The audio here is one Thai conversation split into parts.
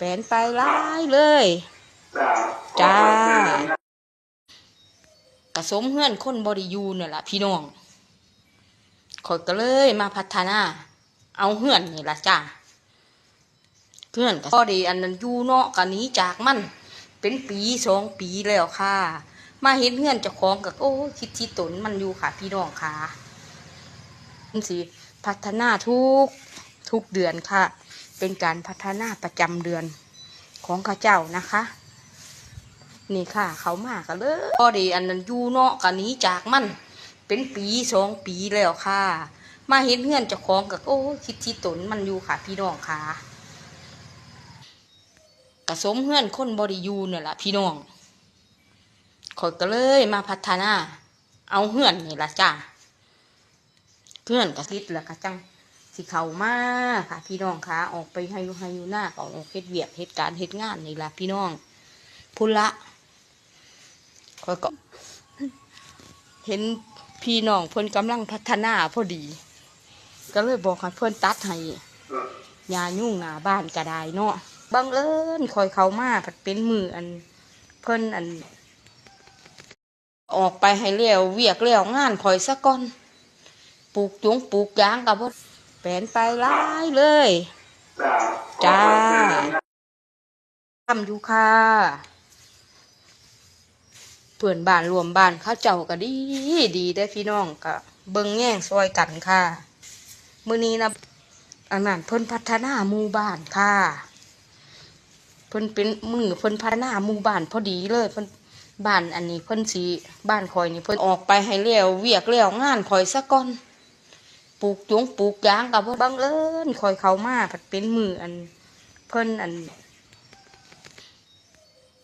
แปลนไปหลายเลย จ้ากระสมเฮือนคนบริยูเนี่ยล่ะพี่น้องข่อยก็เลยมาพัฒนา เอาเฮือนนี่ล่ะจ้าเฮือนก็พอดีอันนั้นยูเนาะกันนี้จากมัน เป็นปีสองปีแล้วค่ะ มาเห็นเฮือนเจ้าของกับโอ้คิดที่ตนมันอยู่ค่ะ พี่น้องค่ะมันสิพัฒนาทุกทุกเดือนค่ะ เป็นการพัฒนาประจำเดือนของข้าเจ้านะคะ นี่ค่ะ เขามากกันเลยพอดีอันนั้นอยู่เนาะกันนี้จากมัน เป็นปีสองปีแล้วค่ะ มาเห็นเฮือนเจ้าของกับโอ้คิดที่ตนมันอยู่ค่ะ พี่น้องค่ะกระสมเฮือนคนบริยูเนี่ยล่ะพี่น้องข่อยก็เลยมาพัฒนา เอาเฮือนนี่ละจ้าเฮือนกระติดแล้วก็จัง สิเขามาค่ะ พี่น้องค่ะออกไปให้ยูให้ยูหน้าก็ออกเฮ็ดเวียกเฮ็ดการเฮ็ดงานนี่ละพี่น้องพุ่นละข่อยก็เห็นพี่น้องเพิ่นกำลังพัฒนาพอดี ก็เลยบอกให้เพิ่นตัดให้ยายุ่งหนาบ้านก็ได้เนาะบังเอิญคอยเขามาผัดเป็นมืออันเพิ่นอัน ออกไปให้เลี้ยวเวียกเลี้ยวงานคอยซะก่อนปลูกจงปลูกยางกับว่า แปลนไปหลายเลยจ้าทำอยู่ค่ะเพื่อนบ้านรวมบ้านเข้าเจ้าก็ดีดีได้พี่น้องก็เบิ่งแย่งซอยกันค่ะมื้อนี้นะอันนั้นเพิ่นพัฒนาหมู่บ้านค่ะ เพิ่นเป็นมือเพิ่นพัฒนาหมู่บ้านพอดีเลยเพิ่นบ้านอันนี้เพิ่นสีบ้านคอยนี่เพิ่นออกไปให้เลี้ยวเวียกเลี้ยวงานคอยซะก่อน ปลูกจงปลูกยางกับว่าบังเอิญคอยเขามาผัดเป็นมืออัน เพิ่นอัน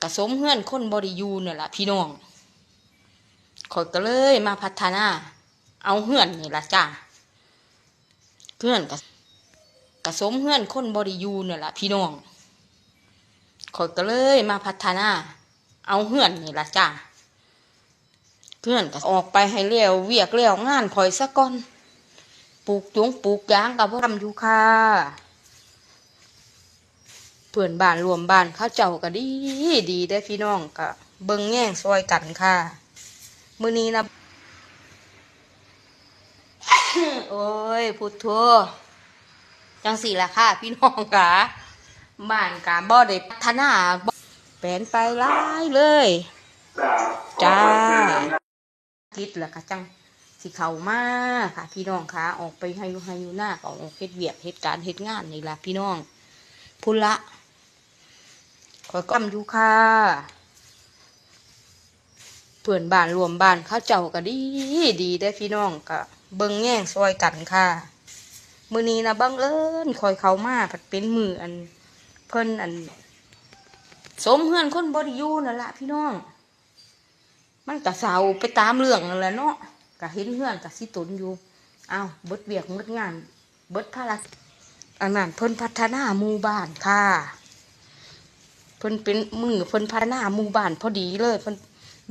กระสมเฮือนคนบริยูเนี่ยล่ะพี่น้องข่อยก็เลยมาพัฒนา เอาเฮือนนี่ล่ะจ้าเฮือนกระกระสมเฮือนคนบริยูเนี่ยล่ะพี่น้องข่อยก็เลยมาพัฒนา เอาเฮือนนี่ล่ะจ้าเฮือนก็ออกไปให้เลี้ยวเวียกเลี้ยวงานคอยซะก่อน ปลูกจงปลูกยางกับว่าทำอยู่ค่ะเพื่อนบ้านรวมบ้านเข้าเจ้าก็ดีดีได้พี่น้องก็เบิ่งแย่งซอยกันค่ะมื้อนี้นะโอ้ยพุทโธจังสี่ละค่ะ พี่น้องค่ะบ้านกาบ่ได้พัฒนาบ่แปลนไปหลายเลย จ้าคิดล้วก็จัง สิเขามาค่ะ พี่น้องค่ะออกไปให้ยู่ให้ยูหน้าก็ออกเฮ็ดเวียกเฮ็ดการเฮ็ดงานนี่ละพี่น้องพุ่นละคอยก็ทำอยู่ค่ะเพื่อนบ้านรวมบ้านเข้าเจ้าก็ดีดีได้พี่น้องก็เบิ่งแย่งซอยกันค่ะมือนี้นะบังเอิญคอยเขามาผัดเป็นมืออันเพิ่นอัน สมเฮือนคนบริยูนั่นละพี่น้อง มันก็เศร้าไปตามเรื่องนั่นแหละเนาะ ก็เห็นเพื่อนก็สิตุนอยู่ เอาเบิดเบียกเบิดงาน เบิดภารกิจอันนั้นเพิ่นพัฒนาหมู่บ้านค่ะ เพิ่นเป็นมือเพิ่นพัฒนาหมู่บ้านพอดีเลยเพิ่น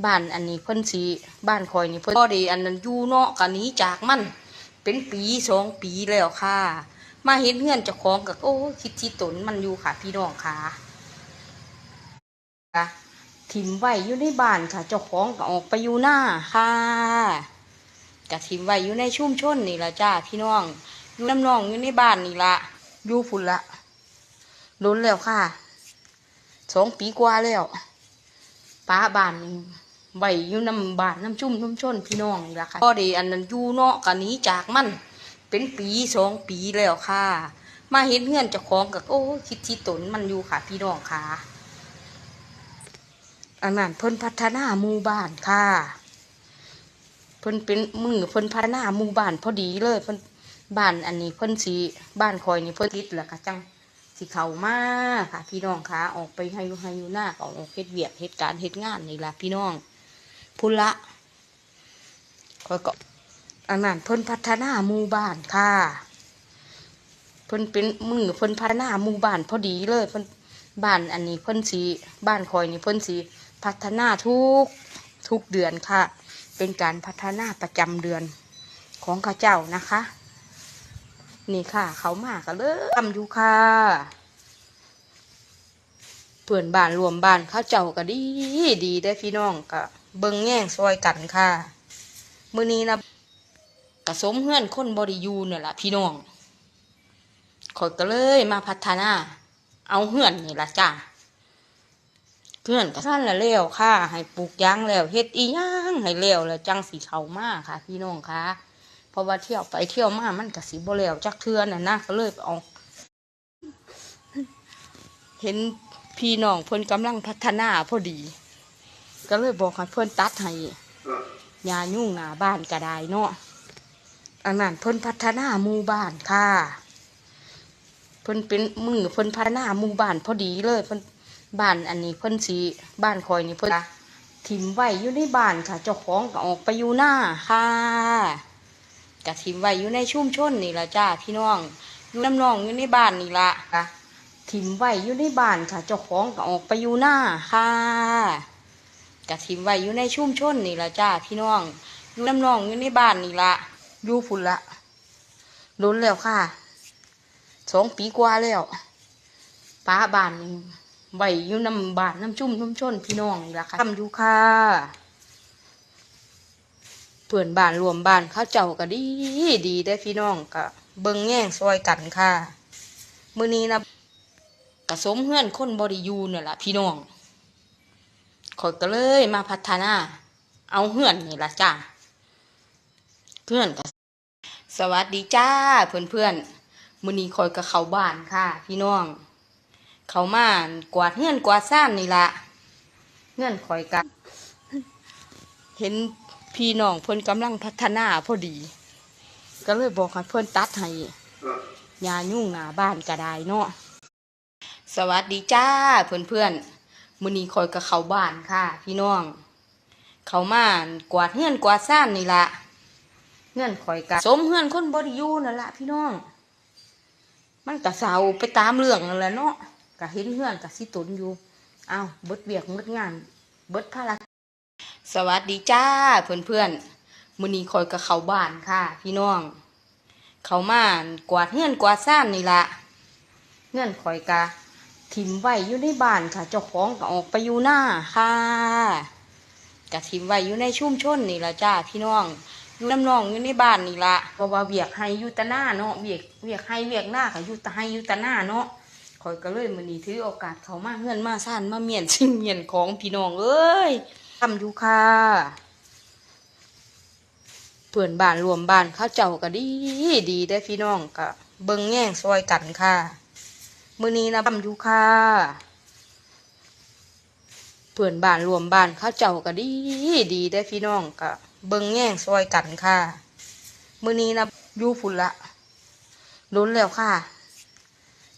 บ้านอันนี้เพิ่นสีบ้านคอยนี่เพิ่นพอดีอันนั้นอยู่เนาะกันนี้จากมันเป็นปีสองปีแล้วค่ะ มาเห็นเพื่อนเจ้าของกับโอ้คิดที่ตนมันอยู่ค่ะ พี่น้องค่ะทิมไว้อยู่ในบ้านค่ะ เจ้าของก็ออกไปอยู่หน้าค่ะ กะทิมไว้อยู่ในชุ่มชนนี่ละจ้าพี่น้องอยู่น้ำน้องอยู่ในบ้านนี่ละอยู่ฝุ่นละล้นแล้วค่ะสองปีกว่าแล้วป้าบ้านนี่ไว้อยู่น้ำบ้านน้ำชุ่มน้ำชนพี่น้องนี่ละค่ะพอดีอันนั้นอยู่เนาะกันนี้จากมันเป็นปีสองปีแล้วค่ะ มาเห็นเพื่อนเจ้าของกับโอ้คิดที่ตนมันอยู่ค่ะ พี่น้องค่ะอันนั้นเพิ่นพัฒนาหมู่บ้านค่ะ เพิ่นเป็นมือเพิ่นพัฒนาหมู่บ้านพอดีเลยเพิ่นบ้านอันนี้เพิ่นสีบ้านคอยนี่เพิ่นติดแล้วก็จังสิเขามากค่ะ พี่น้องคะออกไปให้ยู่ให้ยูหน้าก็ออกเฮ็ดเวียกเฮ็ดการเฮ็ดงานนี่ละพี่น้องพุ่นละคอยก็อันนั้นเพิ่นพัฒนาหมู่บ้านค่ะเพิ่นเป็นมือเพิ่นพัฒนาหมู่บ้านพอดีเลยเพิ่นบ้านอันนี้เพิ่นสีบ้านคอยนี่เพิ่นสีพัฒนาทุกทุกเดือนค่ะ เป็นการพัฒนาประจำเดือนของข้าเจ้านะคะ นี่ค่ะ เขามากันเลยทำอยู่ค่ะเพื่อนบ้านรวมบ้านเขาเจ้าก็ดีดีได้พี่น้องก็เบิ่งแย่งซอยกันค่ะมื้อนี้นะกระสมเฮือนคนบริยูเนี่ยล่ะพี่น้องขอยก็เลยมาพัฒนา เอาเฮือนนี่ละจ้า เฮือนก็ท่านละแล้วค่ะ ให้ปลูกยางแล้วเฮ็ดอีหยังให้แล้วแล้วจังสีเขามากค่ะ พี่น้องค่ะเพราะว่าเที่ยวไปเที่ยวมามันก็สิบ่แล้วจักเทือน่ะนะก็เลยเอาเห็นพี่น้องเพิ่นกำลังพัฒนาพอดี ก็เลยบอกให้เพิ่อนตัดให้ยายุ่งหนาบ้านก็ได้เนาะอันนั้นเพิ่นพัฒนาหมู่บ้านค่ะ เพิ่นเป็นมือเพิ่นพัฒนาหมู่บ้านพอดีเลยเพิ่น บ้านอันนี้เพิ่นสีบ้านคอยนี่เพิ่นถิ่มไว้อยู่ในบ้านค่ะ เจ้าของก็ออกไปอยู่หน้าค่ะกะถิ่มไว้อยู่ในชุมชนนี่ละจ้าพี่น้องอยู่น้ำนองอยู่ในบ้านนี่ละค่ะถิมไว้อยู่ในบ้านค่ะ เจ้าของก็ออกไปอยู่หน้าค่ะกะถิ่มไว้อยู่ในชุมชนนี่ละจ้าพี่น้องอยู่น้ำนองอยู่ในบ้านนี่ละอยู่พุ่นละโดนแล้วค่ะสองปีกว่าแล้วป้าบ้านนี่ ไว้อยู่น้ำบานน้ำชุ่มน้ำชนพี่น้องนี่ละค่ะทำอยู่ค่ะเพื่อนบ้านรวมบ้านเขาเจ้าก็ดีดีได้พี่น้องก็เบิ่งแย่งซอยกันค่ะมื้อนี้นะกระสมเฮือนคนบริยูเนี่ยล่ะพี่น้องขอยก็เลยมาพัฒนา เอาเฮือนนี่ล่ะจ้าเพื่อนก็สวัสดีจ้าเพื่อนเพื่อนมื้อนี้ข่อยก็เขาบ้านค่ะ พี่น้อง เขามากวาดเฮือนกวาดซ่านนี่ละเฮือนข่อยก็เห็นพี่น้องเพิ่นกำลังพัฒนาพอดี ก็เลยบอกให้เพิ่นตัดให้ยายุ่งหนาบ้านก็ได้เนาะสวัสดีจ้าเพื่อนเพื่อนๆมื้อนี้คอยกับเขาบ้านค่ะ พี่น้อง เขามากวาดเฮือนกวาดซ่านนี่ละเฮือนคอยกับสมเฮือนคนบริยูนั่นละพี่น้อง มันกะเศร้าไปตามเรื่องนั่นแหละเนาะ กะเห็นเฮือนกะสิตุนอยู่อ้าวเบิดเบียกเบิดงาน เบิดภารกิจสวัสดีจ้าเพื่อนเพื่อนๆมื้อนี้คอยกับเขาบ้านค่ะ พี่น้อง เขามากวาดเฮือนกวาดซ่านนี่ละเงื่อนข่อยกะถิ่มไว้อยู่ในบ้านค่ะ เจ้าของก็ออกไปอยู่หน้าค่ะกะถิ่มไว้อยู่ในชุมชนนี่ละจ้าพี่น้องอยู่น้ำนองอยู่ในบ้านนี่ละเพราะว่าเวียกให้อยู่แตะหน้าเนาะเวียกเวียกให้เวียกหน้าค่ะอยู่แตะให้อยู่แตะหน้าเนาะ ข่อยก็เลยมื้อนี้ถือโอกาสเขามาเฮือนมาซ่านมาเมียนสิ่งเมียนของพี่น้องเอ้ยทำอยู่ค่ะเพื่อนบ้านรวมบ้านเขาเจ้าก็ดีดีได้พี่น้องก็เบิ่งแย่งซอยกันค่ะมือนี้นะทำอยู่ค่ะเพื่อนบ้านรวมบ้านเขาเจ้าก็ดีดีได้พี่น้องก็เบิ่งแย่งซอยกันค่ะมือนี้นะอยู่พุ่นละโดนแล้วค่ะ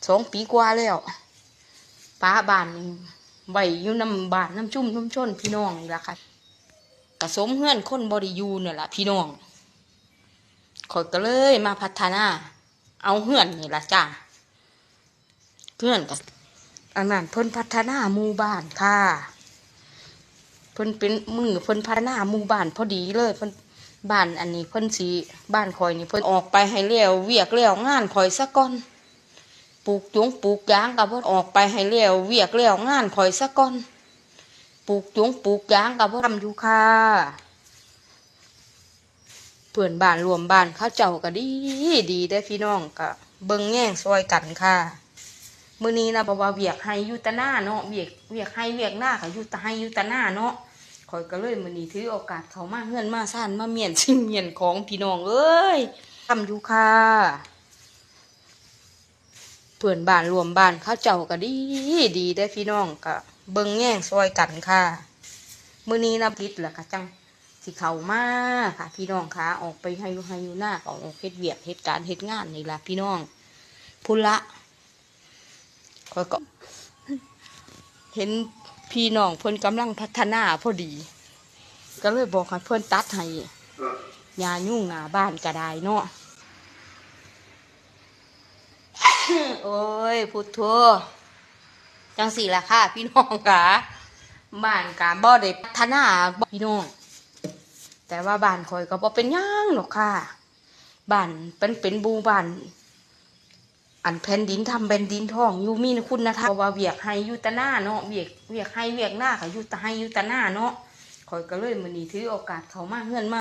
สองปีกว่าแล้วป้าบ้านนี่ไว้อยู่น้ำบ้านน้ำชุ่มน้ำชนพี่น้องนี่ละค่ะกระสมเฮือนคนบริยูเนี่ยละพี่น้องข่อยก็เลยมาพัฒนา เอาเฮือนนี่ละจ้าเพื่อนกับอันนั้นเพิ่นพัฒนาหมู่บ้านค่ะเพิ่นเป็นมือเพิ่นพัฒนาหมู่บ้านพอดีเลยเพิ่นบ้านอันนี้เพิ่นสีบ้านคอยนี่เพิ่นออกไปให้เลี้ยวเวียกเลี้ยวงานคอยซะก่อน ปลูกจงปลูกยางกับเพิ่นออกไปให้เลี้ยวเวียกเลี้ยวงานคอยซะก่อนปลูกจงปลูกยางกับเพิ่นทำอยู่ค่ะเพื่อนบ้านรวมบ้านเขาเจ้าก็ดีดีได้พี่น้องก็เบิ่งแย่งซอยกันค่ะมื้อนี้นะเพราว่าเวียกให้ยู่แตนาเนาะเวียกเวียกให้เวียกหน้าก็อยู่แตให้ยู่แตนาเนาะข่อยก็เลยมื้อนี้ถือโอกาสเขามาเฮือนมาซ่านมาเมียนสิ่งเมียนของพี่น้องเอ้ยทำอยู่ค่ะ เพื่อนบ้านรวมบ้านเขาเจ้าก็ดีดีได้พี่น้องก็เบิ่งแย่งซอยกันค่ะมื้อนี้นะพิษล่ะค่ะจังสิเขามาค่ะ พี่น้องคะออกไปให้ยูให้ยูหน้าก็ออกเฮ็ดเวียกเฮ็ดการเฮ็ดงานนี่ละพี่น้องพุ่นละข้อยก็เห็นพี่น้องเพิ่นกำลังพัฒนาพอดี ก็เลยบอกให้เพิ่นตัดให้ยายุ่งหน้าบ้านก็ได้เนาะ โอ้ยพุทโธจังสี่ละค่ะ พี่น้องค่ะบ้านกาบ่ได้พัฒนาบ่พี่น้องแต่ว่าบ้านคอยก็บ่เป็นหยังหรอกค่ะบ้านเป็นเป็นบูบ้านอันแผ่นดินทำแผ่นดินทองอยู่มีคุณธรรมเพราะว่าเวียกให้ยูตนาเนาะเวียกเวียกให้เวียกหน้าก็อยู่แตให้ยูตนาเนาะข่อยก็เลยมื้อนี้ถือโอกาสเขามากเฮือนมาก